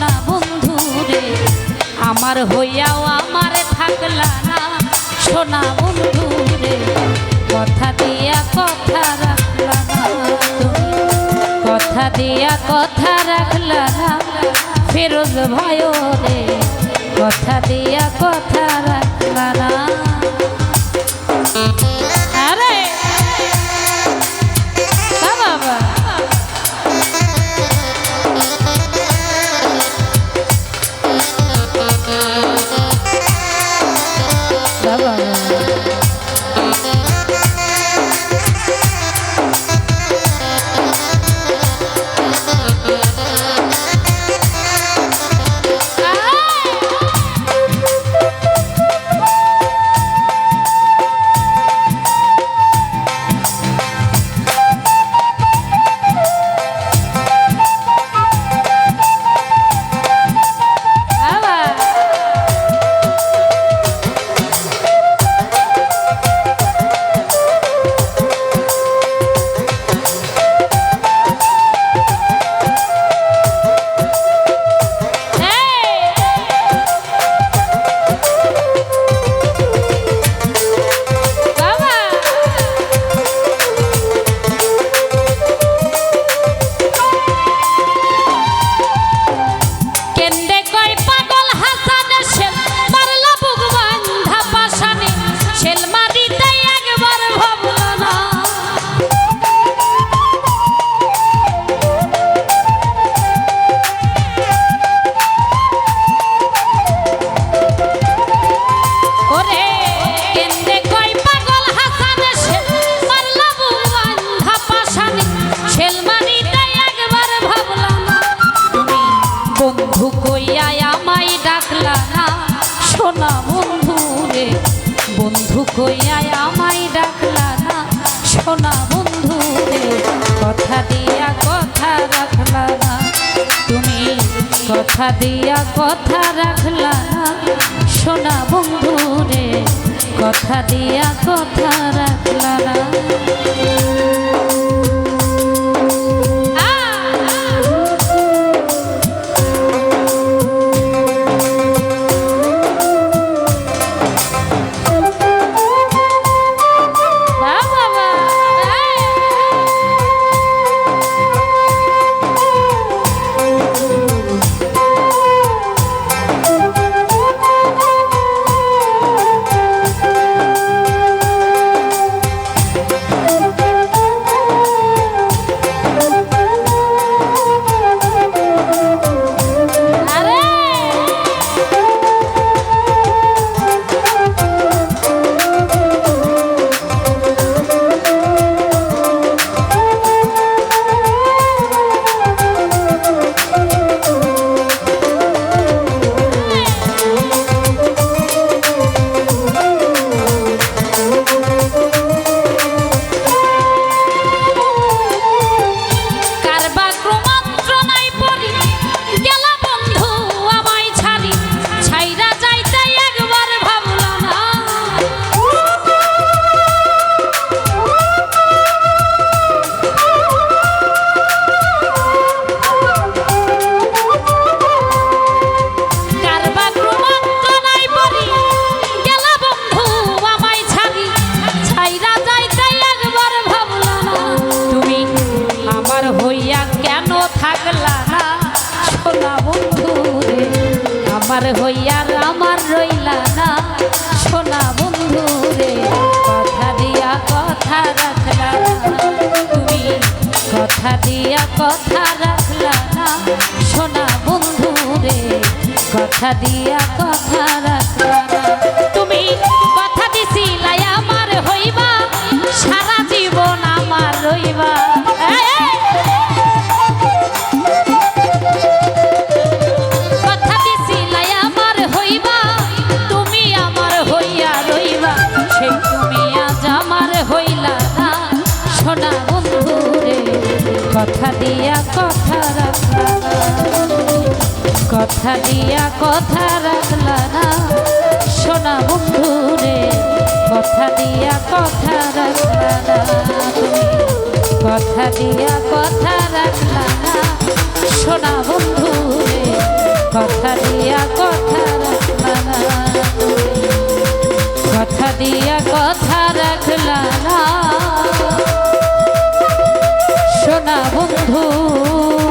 না বন্ধু রে। আমার হইয়াও আমার থাকলা না, সোনা বন্ধু রে। কথা দিয়া কথা রাখলা না কথা দিয়া কথা রাখলা না, ফেরোজ ভয় রে। কথা দিয়া কথা রাখলা না। বন্ধু আমায় ডাকলা না। সোনা বন্ধু কথা দিয়া কথা রাখলা না। তুমি কথা দিয়া কথা রাখলা না। সোনা বন্ধু রে, কথা দিয়া কথা রাখলা না। আমার হইয়া আমার রইলা না। সোনা বন্ধু রে, কথা দিয়া কথা রাখলা না। তুমি কথা দিয়া কথা রাখলা না। সোনা বন্ধু রে, কথা দিয়া কথা রাখলা সোনা বন্ধু রে কথা দিয়া কথা রাখলা কথা দিয়া কথা রাখলা না। সোনা বন্ধু রে কথা দিয়া কথা রাখলা না। তুমি কথা দিয়া কথা রাখলা না। সোনা বন্ধু রে কথা দিয়া কথা রাখলা না। কথা দিয়া কথা রাখলা না। সোনা বন্ধু।